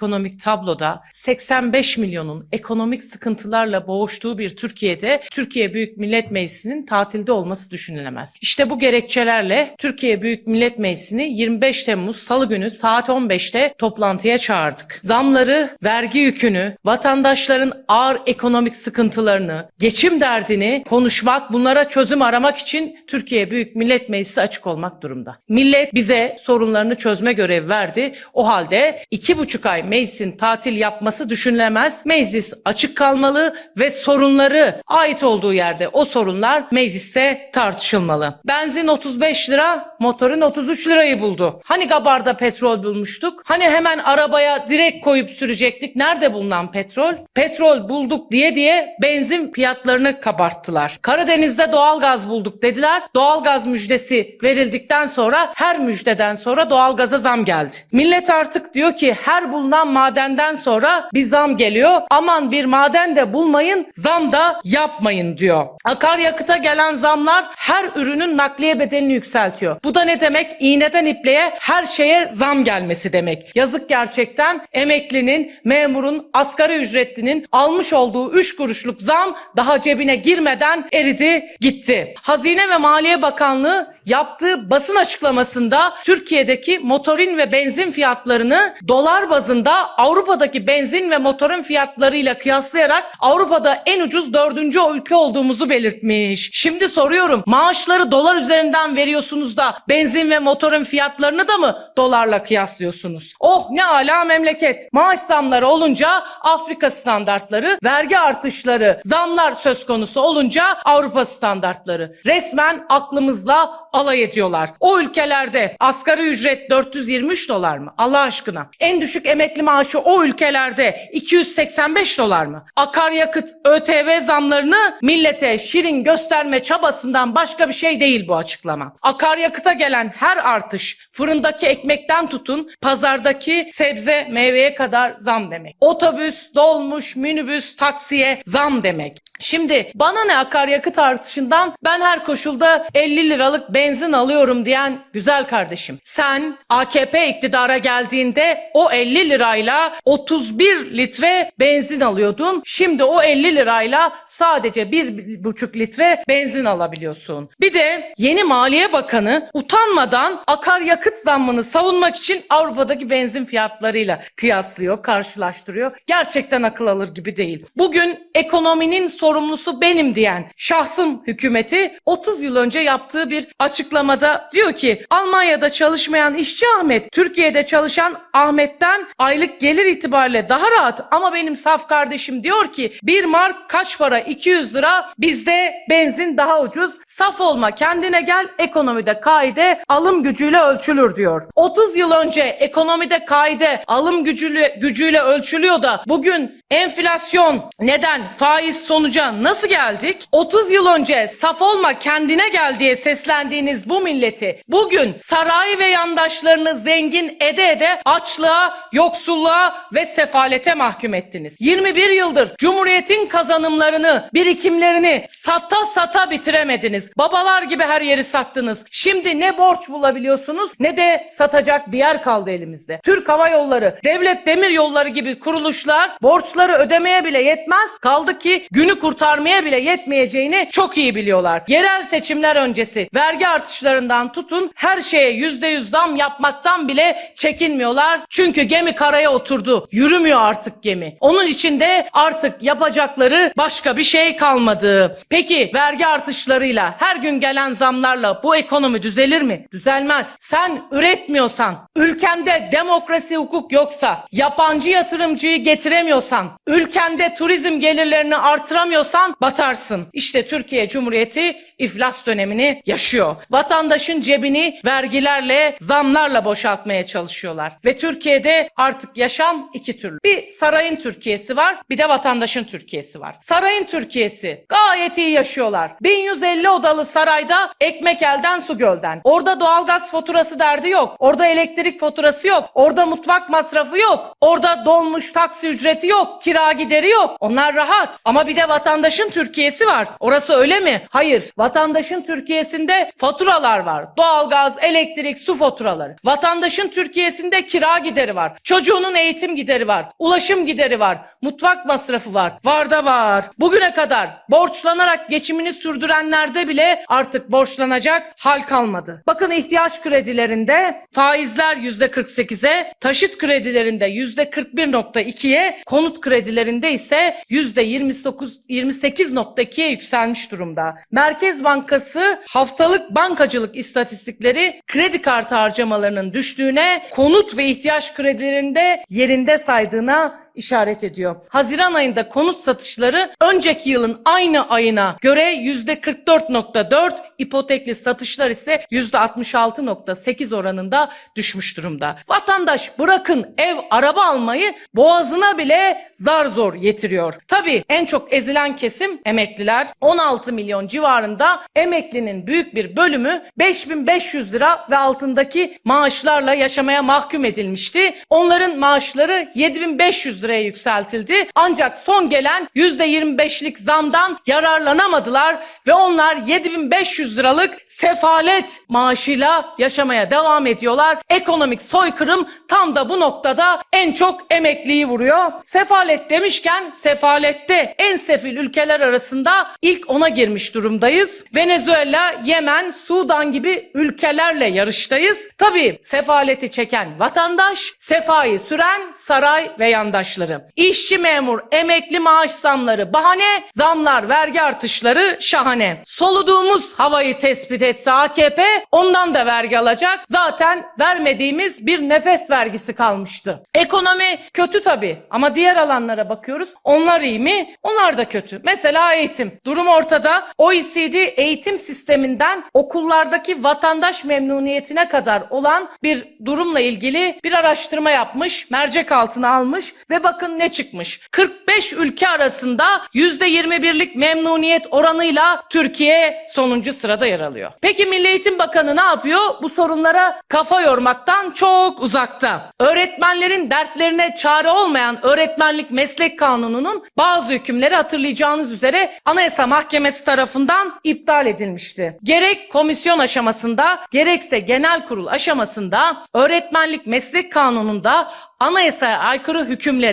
ekonomik tabloda 85 milyonun ekonomik sıkıntılarla boğuştuğu bir Türkiye'de Türkiye Büyük Millet Meclisi'nin tatilde olması düşünülemez. İşte bu gerekçelerle Türkiye Büyük Millet Meclisi'ni 25 Temmuz Salı günü saat 15'te toplantıya çağırdık. Zamları, vergi yükünü, vatandaşların ağır ekonomik sıkıntılarını, geçim derdini konuşmak, bunlara çözüm aramak için Türkiye Büyük Millet Meclisi açık olmak durumda. Millet bize sorunlarını çözme görevi verdi. O halde iki buçuk ay meclisin tatil yapması düşünülemez. Meclis açık kalmalı ve sorunları ait olduğu yerde o sorunlar mecliste tartışılmalı. Benzin 35 lira, motorun 33 lirayı buldu. Hani Gabar'da petrol bulmuştuk? Hani hemen arabaya direkt koyup sürecektik? Nerede bulunan petrol? Petrol bulduk diye diye benzin fiyatlarını kabarttılar. Karadeniz'de doğalgaz bulduk dediler. Doğalgaz müjdesi verildikten sonra her müjdeden sonra doğalgaza zam geldi. Millet artık diyor ki her bulunan madenden sonra bir zam geliyor. Aman bir maden de bulmayın, zam da yapmayın diyor. Akaryakıta gelen zamlar her ürünün nakliye bedelini yükseltiyor. Bu da ne demek? İğneden ipliğe her şeye zam gelmesi demek. Yazık gerçekten emeklinin, memurun, asgari ücretlinin almış olduğu 3 kuruşluk zam daha cebine girmeden eridi gitti. Hazine ve Maliye Bakanlığı yaptığı basın açıklamasında Türkiye'deki motorin ve benzin fiyatlarını dolar bazında Avrupa'daki benzin ve motorun fiyatlarıyla kıyaslayarak Avrupa'da en ucuz dördüncü ülke olduğumuzu belirtmiş. Şimdi soruyorum maaşları dolar üzerinden veriyorsunuz da benzin ve motorun fiyatlarını da mı dolarla kıyaslıyorsunuz? Oh ne ala memleket. Maaş zamları olunca Afrika standartları, vergi artışları, zamlar söz konusu olunca Avrupa standartları. Resmen aklımızla alay ediyorlar. O ülkelerde asgari ücret 423 dolar mı? Allah aşkına. En düşük emekli maaşı o ülkelerde 285 dolar mı? Akaryakıt ÖTV zamlarını millete şirin gösterme çabasından başka bir şey değil bu açıklama. Akaryakıta gelen her artış fırındaki ekmekten tutun pazardaki sebze meyveye kadar zam demek. Otobüs, dolmuş, minibüs, taksiye zam demek. Şimdi bana ne akaryakıt artışından ben her koşulda 50 liralık benzin alıyorum diyen güzel kardeşim. Sen AKP iktidara geldiğinde o 50 lirayla 31 litre benzin alıyordun. Şimdi o 50 lirayla sadece 1,5 litre benzin alabiliyorsun. Bir de yeni Maliye Bakanı utanmadan akaryakıt zammını savunmak için Avrupa'daki benzin fiyatlarıyla kıyaslıyor, karşılaştırıyor. Gerçekten akıl alır gibi değil. Bugün ekonominin sorumlusu benim diyen şahsım hükümeti 30 yıl önce yaptığı bir açıklamada diyor ki Almanya'da çalışmayan işçi Ahmet Türkiye'de çalışan Ahmet'ten aylık gelir itibariyle daha rahat. Ama benim saf kardeşim diyor ki bir mark kaç para? 200 lira. Bizde benzin daha ucuz. Saf olma kendine gel. Ekonomide kaide alım gücüyle ölçülür diyor. 30 yıl önce ekonomide kaide alım gücüyle, gücüyle ölçülüyor da bugün enflasyon neden faiz sonuca nasıl geldik? 30 yıl önce saf olma kendine gel diye seslendiğiniz bu milleti bugün saray ve yandaşlarını zengin ede ede açlığa, yoksulluğa ve sefalete mahkum ettiniz. 21 yıldır Cumhuriyet'in kazanımlarını, birikimlerini sata sata bitiremediniz. Babalar gibi her yeri sattınız. Şimdi ne borç bulabiliyorsunuz ne de satacak bir yer kaldı elimizde. Türk Hava Yolları, Devlet Demir Yolları gibi kuruluşlar borçları ödemeye bile yetmez. Kaldı ki günü kurtarmaya bile yetmeyeceğini çok iyi biliyorlar. Yerel seçimler öncesi vergi artışlarından tutun her şeye %100 zam yapmaktan bile çekinmiyorlar. Çünkü gemi karaya oturdu. Yürümüyor artık gemi. Onun için de artık yapacakları başka bir şey kalmadı. Peki vergi artışlarıyla her gün gelen zamlarla bu ekonomi düzelir mi? Düzelmez. Sen üretmiyorsan, ülkende demokrasi hukuk yoksa, yabancı yatırımcıyı getiremiyorsan, ülkende turizm gelirlerini artıramıyorsan batarsın. İşte Türkiye Cumhuriyeti iflas dönemini yaşıyor. Vatandaşın cebini vergilerle, zamlarla boşaltmaya çalışıyorlar. Ve Türkiye'de artık yaşam iki türlü. Bir sarayın Türkiye'si var, bir de vatandaşın Türkiye'si var. Sarayın Türkiye'si gayet iyi yaşıyorlar. 1150 odalı sarayda ekmek elden su gölden. Orada doğalgaz faturası derdi yok. Orada elektrik faturası yok. Orada mutfak masrafı yok. Orada dolmuş taksi ücreti yok. kira gideri yok. Onlar rahat. Ama bir de vatandaşın Türkiye'si var. Orası öyle mi? Hayır. Vatandaşın Türkiye'sinde faturalar var. Doğalgaz, elektrik, su faturaları. Vatandaşın Türkiye'sinde kira gideri var. Çocuğunun eğitim gideri var. Ulaşım gideri var. Mutfak masrafı var. Var da var. Bugüne kadar borçlanarak geçimini sürdürenlerde bile artık borçlanacak hal kalmadı. Bakın ihtiyaç kredilerinde faizler %48'e, taşıt kredilerinde %41.2'ye, konut kredilerinde ise %29 28.2'ye yükselmiş durumda. Merkez Bankası haftalık bankacılık istatistikleri kredi kartı harcamalarının düştüğüne, konut ve ihtiyaç kredilerinde yerinde saydığına işaret ediyor. Haziran ayında konut satışları önceki yılın aynı ayına göre %44.4, ipotekli satışlar ise %66.8 oranında düşmüş durumda. Vatandaş bırakın ev, araba almayı boğazına bile zar zor yetiriyor. Tabii en çok ezilen kesim emekliler. 16 milyon civarında emeklinin büyük bir bölümü 5500 lira ve altındaki maaşlarla yaşamaya mahkum edilmişti. Onların maaşları 7500 liraya yükseltildi. Ancak son gelen %25'lik zamdan yararlanamadılar ve onlar 7500 liralık sefalet maaşıyla yaşamaya devam ediyorlar. Ekonomik soykırım tam da bu noktada en çok emekliyi vuruyor. Sefalet demişken sefalette en sefil ülkeler arasında ilk ona girmiş durumdayız. Venezuela, Yemen, Sudan gibi ülkelerle yarıştayız. Tabii sefaleti çeken vatandaş, sefayı süren saray ve yandaşları. İşçi memur, emekli maaş zamları bahane, zamlar, vergi artışları şahane. Soluduğumuz havayı tespit etse AKP ondan da vergi alacak. Zaten vermediğimiz bir nefes vergisi kalmıştı. Ekonomi kötü tabii ama diğer alanlara bakıyoruz. Onlar iyi mi? Onlar da kötü. Mesela eğitim. Durum ortada. OECD eğitim sisteminden okullardaki vatandaş memnuniyetine kadar olan bir durumla ilgili bir araştırma yapmış, mercek altına almış ve bakın ne çıkmış. 45 ülke arasında %21'lik memnuniyet oranıyla Türkiye sonuncu sırada yer alıyor. Peki Milli Eğitim Bakanı ne yapıyor? Bu sorunlara kafa yormaktan çok uzakta. Öğretmenlerin dertlerine çare olmayan öğretmenlik meslek kanununun bazı hükümleri hatırlayacağınız üzere Anayasa Mahkemesi tarafından iptal edilmişti. Gerek komisyon aşamasında gerekse genel kurul aşamasında öğretmenlik meslek kanununda anayasaya aykırı hükümleri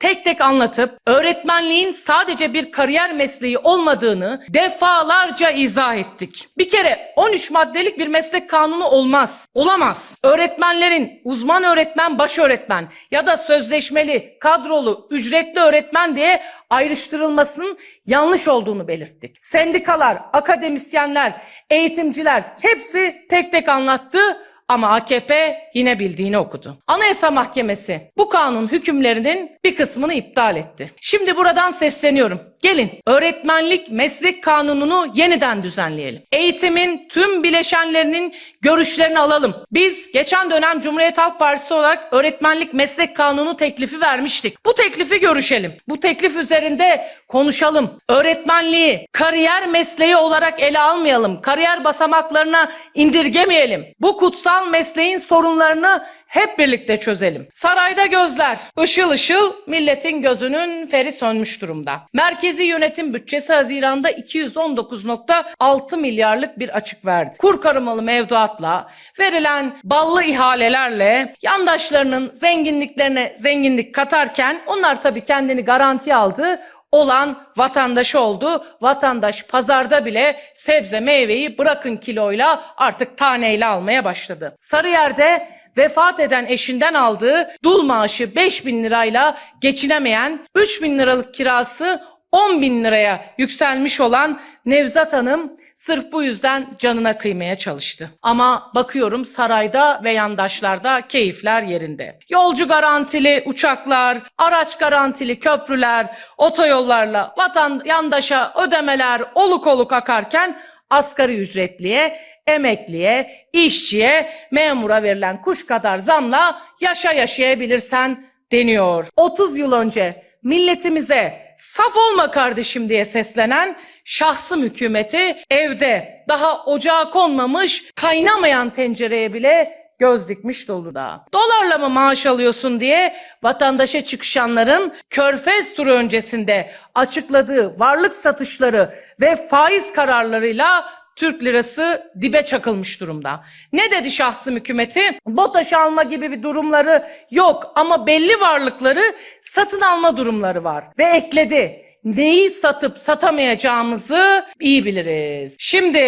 tek tek anlatıp öğretmenliğin sadece bir kariyer mesleği olmadığını defalarca izah ettik. Bir kere 13 maddelik bir meslek kanunu olmaz. Olamaz. Öğretmenlerin uzman öğretmen, baş öğretmen ya da sözleşmeli, kadrolu, ücretli öğretmen diye ayrıştırılmasının yanlış olduğunu belirttik. Sendikalar, akademisyenler, eğitimciler hepsi tek tek anlattı ama AKP yine bildiğini okudu. Anayasa Mahkemesi bu kanun hükümlerinin bir kısmını iptal etti. Şimdi buradan sesleniyorum. Gelin öğretmenlik meslek kanununu yeniden düzenleyelim. Eğitimin tüm bileşenlerinin görüşlerini alalım. Biz geçen dönem Cumhuriyet Halk Partisi olarak öğretmenlik meslek kanunu teklifi vermiştik. Bu teklifi görüşelim. Bu teklif üzerinde konuşalım. Öğretmenliği kariyer mesleği olarak ele almayalım. Kariyer basamaklarına indirgemeyelim. Bu kutsal mesleğin sorunlarını hep birlikte çözelim. Sarayda gözler ışıl ışıl milletin gözünün feri sönmüş durumda. Merkezi yönetim bütçesi Haziran'da 219.6 milyarlık bir açık verdi. Kur karımalı mevduatla verilen ballı ihalelerle yandaşlarının zenginliklerine zenginlik katarken onlar tabii kendini garantiye aldı olan vatandaşı oldu. Vatandaş pazarda bile sebze meyveyi bırakın kiloyla artık taneyle almaya başladı. Sarıyer'de vefat eden eşinden aldığı dul maaşı 5 bin lirayla geçinemeyen 3 bin liralık kirası 10 bin liraya yükselmiş olan Nevzat Hanım sırf bu yüzden canına kıymaya çalıştı. Ama bakıyorum sarayda ve yandaşlarda keyifler yerinde. Yolcu garantili uçaklar, araç garantili köprüler, otoyollarla vatan yandaşa ödemeler oluk oluk akarken asgari ücretliye, emekliye, işçiye, memura verilen kuş kadar zamla yaşa yaşayabilirsen deniyor. 30 yıl önce milletimize saf olma kardeşim diye seslenen şahsım hükümeti evde daha ocağa konmamış kaynamayan tencereye bile göz dikmiş dolu da. Dolarla mı maaş alıyorsun diye vatandaşa çıkışanların körfez turu öncesinde açıkladığı varlık satışları ve faiz kararlarıyla Türk lirası dibe çakılmış durumda. Ne dedi şahsım hükümeti? BOTAŞ alma gibi bir durumları yok ama belli varlıkları satın alma durumları var. Ve ekledi. Neyi satıp satamayacağımızı iyi biliriz. Şimdi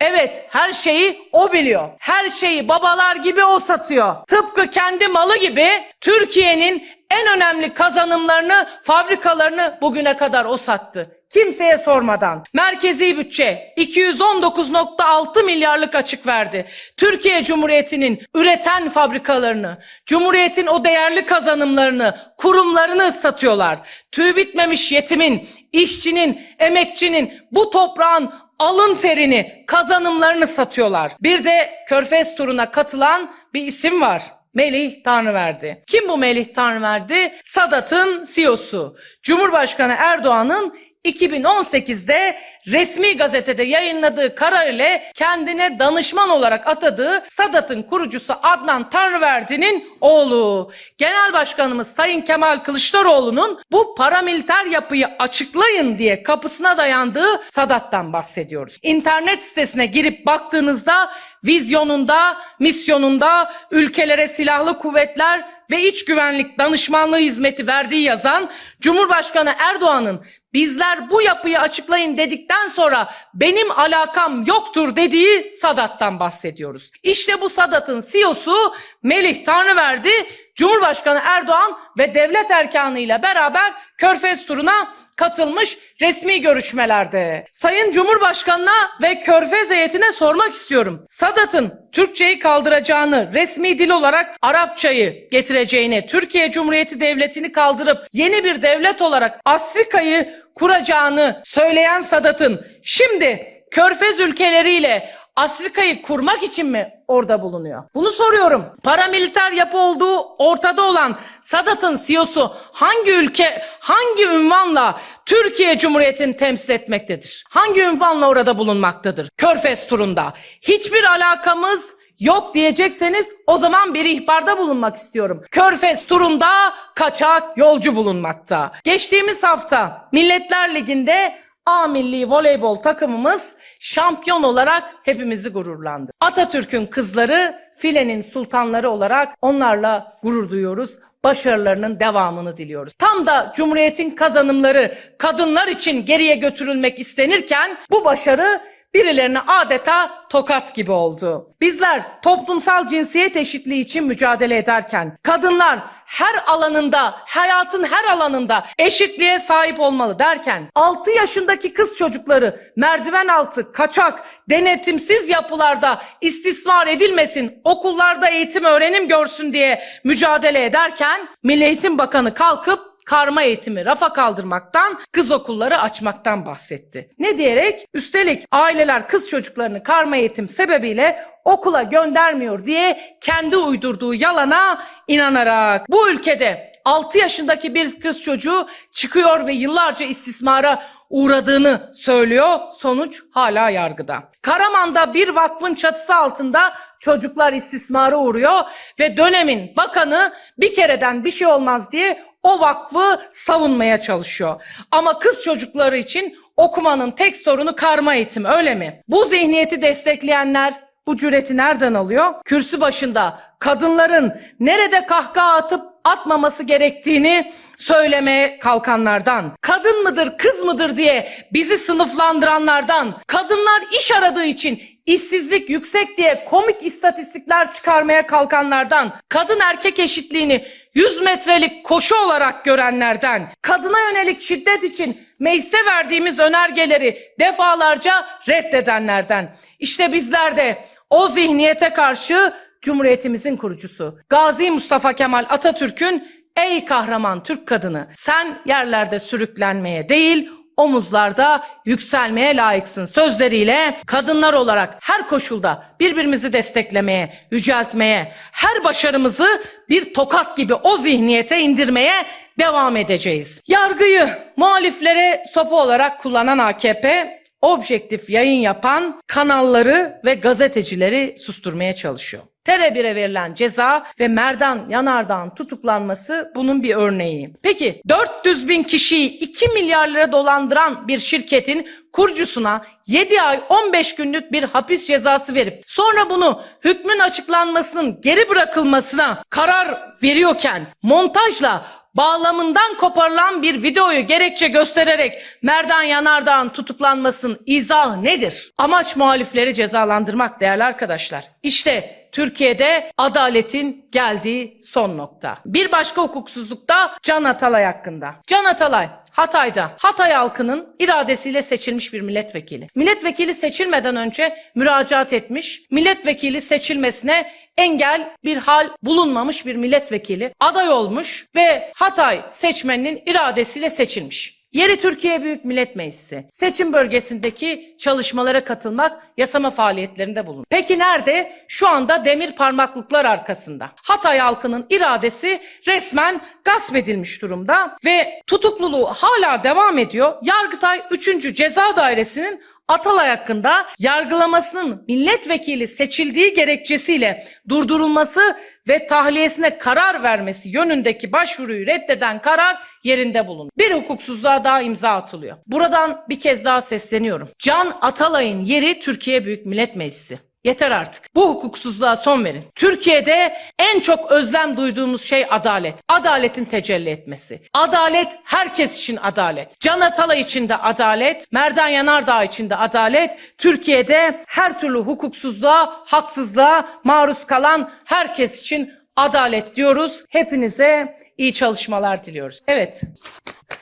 evet her şeyi o biliyor. Her şeyi babalar gibi o satıyor. Tıpkı kendi malı gibi Türkiye'nin en önemli kazanımlarını, fabrikalarını bugüne kadar o sattı. Kimseye sormadan. Merkezi bütçe 219.6 milyarlık açık verdi. Türkiye Cumhuriyeti'nin üreten fabrikalarını, Cumhuriyet'in o değerli kazanımlarını, kurumlarını satıyorlar. Tüy bitmemiş yetimin, işçinin, emekçinin, bu toprağın alın terini, kazanımlarını satıyorlar. Bir de Körfez turuna katılan bir isim var. Melih Tanrıverdi. Kim bu Melih Tanrıverdi? Sadat'ın CEO'su. Cumhurbaşkanı Erdoğan'ın 2018'de resmi gazetede yayınladığı karar ile kendine danışman olarak atadığı Sadat'ın kurucusu Adnan Tanrıverdi'nin oğlu. Genel Başkanımız Sayın Kemal Kılıçdaroğlu'nun bu paramiliter yapıyı açıklayın diye kapısına dayandığı Sadat'tan bahsediyoruz. İnternet sitesine girip baktığınızda vizyonunda, misyonunda ülkelere silahlı kuvvetler ve iç güvenlik danışmanlığı hizmeti verdiği yazan Cumhurbaşkanı Erdoğan'ın bizler bu yapıyı açıklayın dedikten sonra benim alakam yoktur dediği Sadat'tan bahsediyoruz. İşte bu Sadat'ın CEO'su Melih Tanrıverdi Cumhurbaşkanı Erdoğan ve devlet erkanıyla beraber Körfez turuna katılmış resmi görüşmelerde. Sayın Cumhurbaşkanına ve Körfez heyetine sormak istiyorum. Sadat'ın Türkçeyi kaldıracağını, resmi dil olarak Arapçayı getireceğini, Türkiye Cumhuriyeti Devleti'ni kaldırıp yeni bir devlet olarak Afrika'yı kuracağını söyleyen Sadat'ın şimdi Körfez ülkeleriyle Afrika'yı kurmak için mi orada bulunuyor? Bunu soruyorum. Paramiliter yapı olduğu ortada olan Sadat'ın CEO'su hangi ülke, hangi ünvanla Türkiye Cumhuriyeti'ni temsil etmektedir? Hangi ünvanla orada bulunmaktadır? Körfez turunda. Hiçbir alakamız yok diyecekseniz o zaman bir ihbarda bulunmak istiyorum. Körfez turunda kaçak yolcu bulunmakta. Geçtiğimiz hafta Milletler Ligi'nde A milli voleybol takımımız şampiyon olarak hepimizi gururlandı. Atatürk'ün kızları filenin sultanları olarak onlarla gurur duyuyoruz. Başarılarının devamını diliyoruz. Tam da Cumhuriyet'in kazanımları kadınlar için geriye götürülmek istenirken bu başarı birilerine adeta tokat gibi oldu. Bizler toplumsal cinsiyet eşitliği için mücadele ederken kadınlar her alanında, hayatın her alanında eşitliğe sahip olmalı derken 6 yaşındaki kız çocukları merdiven altı, kaçak, denetimsiz yapılarda istismar edilmesin, okullarda eğitim öğrenim görsün diye mücadele ederken Milli Eğitim Bakanı kalkıp karma eğitimi rafa kaldırmaktan, kız okulları açmaktan bahsetti. Ne diyerek? Üstelik aileler kız çocuklarını karma eğitim sebebiyle okula göndermiyor diye kendi uydurduğu yalana inanarak bu ülkede 6 yaşındaki bir kız çocuğu çıkıyor ve yıllarca istismara uğradığını söylüyor. Sonuç hala yargıda. Karaman'da bir vakfın çatısı altında çocuklar istismara uğruyor ve dönemin bakanı bir kereden bir şey olmaz diye o vakfı savunmaya çalışıyor. Ama kız çocukları için okumanın tek sorunu karma eğitim öyle mi? Bu zihniyeti destekleyenler bu cüreti nereden alıyor? Kürsü başında kadınların nerede kahkaha atıp atmaması gerektiğini söylemeye kalkanlardan, kadın mıdır kız mıdır diye bizi sınıflandıranlardan, kadınlar iş aradığı için işsizlik yüksek diye komik istatistikler çıkarmaya kalkanlardan, kadın erkek eşitliğini 100 metrelik koşu olarak görenlerden, kadına yönelik şiddet için meclise verdiğimiz önergeleri defalarca reddedenlerden. İşte bizler de o zihniyete karşı Cumhuriyetimizin kurucusu Gazi Mustafa Kemal Atatürk'ün ey kahraman Türk kadını sen yerlerde sürüklenmeye değil omuzlarda yükselmeye layıksın sözleriyle kadınlar olarak her koşulda birbirimizi desteklemeye, yüceltmeye, her başarımızı bir tokat gibi o zihniyete indirmeye devam edeceğiz. Yargıyı muhaliflere sopa olarak kullanan AKP objektif yayın yapan kanalları ve gazetecileri susturmaya çalışıyor. TR1'e verilen ceza ve Merdan Yanardağ'ın tutuklanması bunun bir örneği. Peki 400 bin kişiyi 2 milyar lira dolandıran bir şirketin kurucusuna 7 ay 15 günlük bir hapis cezası verip sonra bunu hükmün açıklanmasının geri bırakılmasına karar veriyorken montajla bağlamından koparılan bir videoyu gerekçe göstererek Merdan Yanardağ'ın tutuklanmasının izahı nedir? Amaç muhalifleri cezalandırmak değerli arkadaşlar. İşte Türkiye'de adaletin geldiği son nokta. Bir başka hukuksuzlukta Can Atalay hakkında. Can Atalay Hatay'da Hatay halkının iradesiyle seçilmiş bir milletvekili. Milletvekili seçilmeden önce müracaat etmiş. Milletvekili seçilmesine engel bir hal bulunmamış bir milletvekili aday olmuş ve Hatay seçmeninin iradesiyle seçilmiş. Yeri Türkiye Büyük Millet Meclisi. Seçim bölgesindeki çalışmalara katılmak, yasama faaliyetlerinde bulun. Peki nerede? Şu anda demir parmaklıklar arkasında. Hatay halkının iradesi resmen gasp edilmiş durumda ve tutukluluğu hala devam ediyor. Yargıtay 3. Ceza Dairesi'nin Atalay hakkında yargılamasının milletvekili seçildiği gerekçesiyle durdurulması ve tahliyesine karar vermesi yönündeki başvuruyu reddeden karar yerinde bulundu. Bir hukuksuzluğa daha imza atılıyor. Buradan bir kez daha sesleniyorum. Can Atalay'ın yeri Türkiye Büyük Millet Meclisi. Yeter artık. Bu hukuksuzluğa son verin. Türkiye'de en çok özlem duyduğumuz şey adalet. Adaletin tecelli etmesi. Adalet herkes için adalet. Can Atalay için de adalet, Merdan Yanardağ için de adalet. Türkiye'de her türlü hukuksuzluğa, haksızlığa maruz kalan herkes için adalet diyoruz. Hepinize iyi çalışmalar diliyoruz. Evet.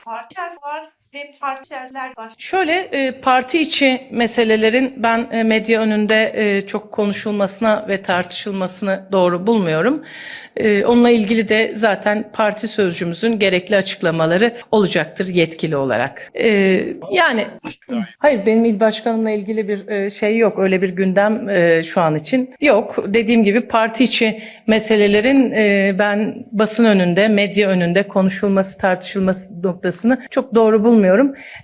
Partiler var ve partiler baş. Şöyle e, parti içi meselelerin ben e, medya önünde e, çok konuşulmasına ve tartışılmasını doğru bulmuyorum. E, onunla ilgili de zaten parti sözcümüzün gerekli açıklamaları olacaktır yetkili olarak. E, yani hayır benim il başkanımla ilgili bir e, şey yok. Öyle bir gündem e, şu an için yok. Dediğim gibi parti içi meselelerin e, ben basın önünde, medya önünde konuşulması, tartışılması noktasını çok doğru bulmuyorum.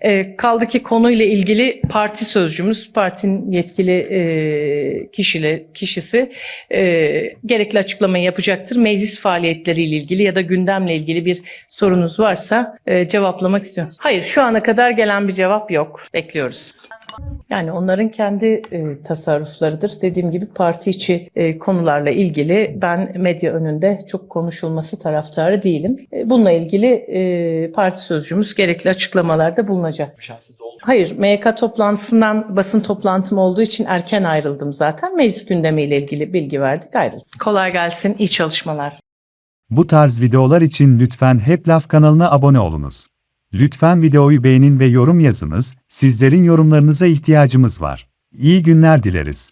E, kaldı ki konuyla ilgili parti sözcümüz, partinin yetkili e, kişiyle, kişisi e, gerekli açıklamayı yapacaktır. Meclis faaliyetleriyle ilgili ya da gündemle ilgili bir sorunuz varsa e, cevaplamak istiyorum. Hayır, şu ana kadar gelen bir cevap yok. Bekliyoruz. Yani onların kendi e, tasarruflarıdır. Dediğim gibi parti içi e, konularla ilgili ben medya önünde çok konuşulması taraftarı değilim. E, bununla ilgili e, parti sözcümüz gerekli açıklamalarda bulunacak. Hayır, MYK toplantısından basın toplantım olduğu için erken ayrıldım zaten. Meclis gündemiyle ilgili bilgi verdik, ayrıldım. Kolay gelsin, iyi çalışmalar. Bu tarz videolar için lütfen Hep Laf kanalına abone olunuz. Lütfen videoyu beğenin ve yorum yazınız, sizlerin yorumlarınıza ihtiyacımız var. İyi günler dileriz.